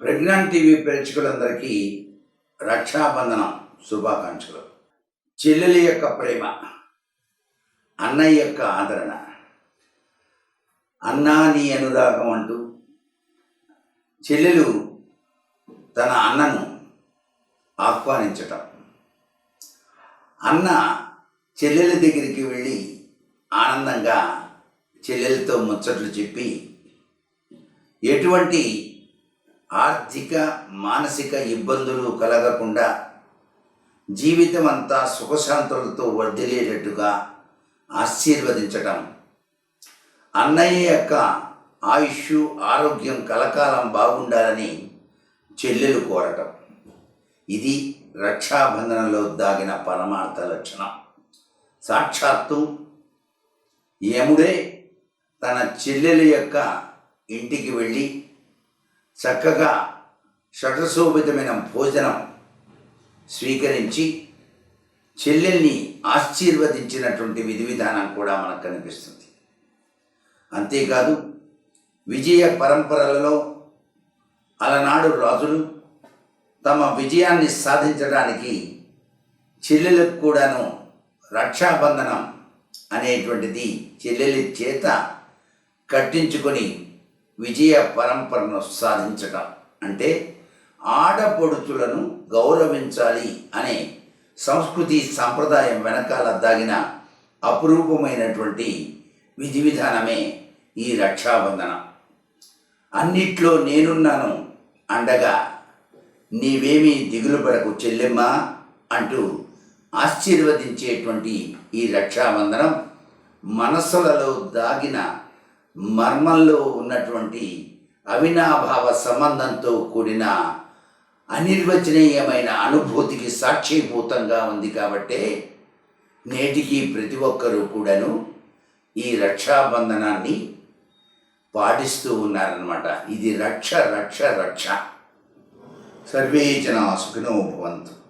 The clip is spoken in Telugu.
ప్రజ్ఞాన్ టీవీ ప్రేక్షకులందరికీ రక్షాబంధనం శుభాకాంక్షలు. చెల్లెలి యొక్క ప్రేమ అన్నయ్య యొక్క ఆదరణ అన్నా నీ అనురాగం అంటూ చెల్లెలు తన అన్నను ఆహ్వానించటం. అన్న చెల్లెల దగ్గరికి వెళ్ళి ఆనందంగా చెల్లెలతో ముచ్చట్లు చెప్పి ఎటువంటి ఆర్థిక మానసిక ఇబ్బందులు కలగకుండా జీవితం అంతా సుఖశాంతులతో వర్ధిల్లేటట్టుగా ఆశీర్వదించటం. అన్నయ్య యొక్క ఆయుష్ ఆరోగ్యం కలకాలం బాగుండాలని చెల్లెలు కోరటం. ఇది రక్షాబంధనంలో దాగిన పరమార్థ లక్షణం. సాక్షాత్తు యముడే తన చెల్లెలు యొక్క ఇంటికి వెళ్ళి చక్కగా షటశోభితమైన భోజనం స్వీకరించి చెల్లెల్ని ఆశీర్వదించినటువంటి విధి విధానం కూడా మనకు కనిపిస్తుంది. అంతేకాదు విజయ పరంపరలలో అలనాడు రాజులు తమ విజయాన్ని సాధించడానికి చెల్లెలకు కూడాను రక్షాబంధనం అనేటువంటిది చెల్లెలి చేత కట్టించుకొని విజయ పరంపరను సాధించటం. అంటే ఆడపడుచులను గౌరవించాలి అనే సంస్కృతి సంప్రదాయం వెనకాల దాగిన అపురూపమైనటువంటి విధి విధానమే ఈ రక్షాబంధనం. అన్నిట్లో నేనున్నాను అండగా నీవేమీ దిగులు పడకు చెల్లెమ్మా అంటూ ఆశీర్వదించేటువంటి ఈ రక్షాబంధనం మనస్సులలో దాగిన మర్మంలో ఉన్నటువంటి అవినాభావ సంబంధంతో కూడిన అనిర్వచనీయమైన అనుభూతికి సాక్షిభూతంగా ఉంది కాబట్టే నేటికి ప్రతి ఒక్కరూ కూడాను ఈ రక్షాబంధనాన్ని పాటిస్తూ ఉన్నారనమాట ఇది రక్ష రక్ష రక్ష. సర్వే జనా సుఖినో భవంతు.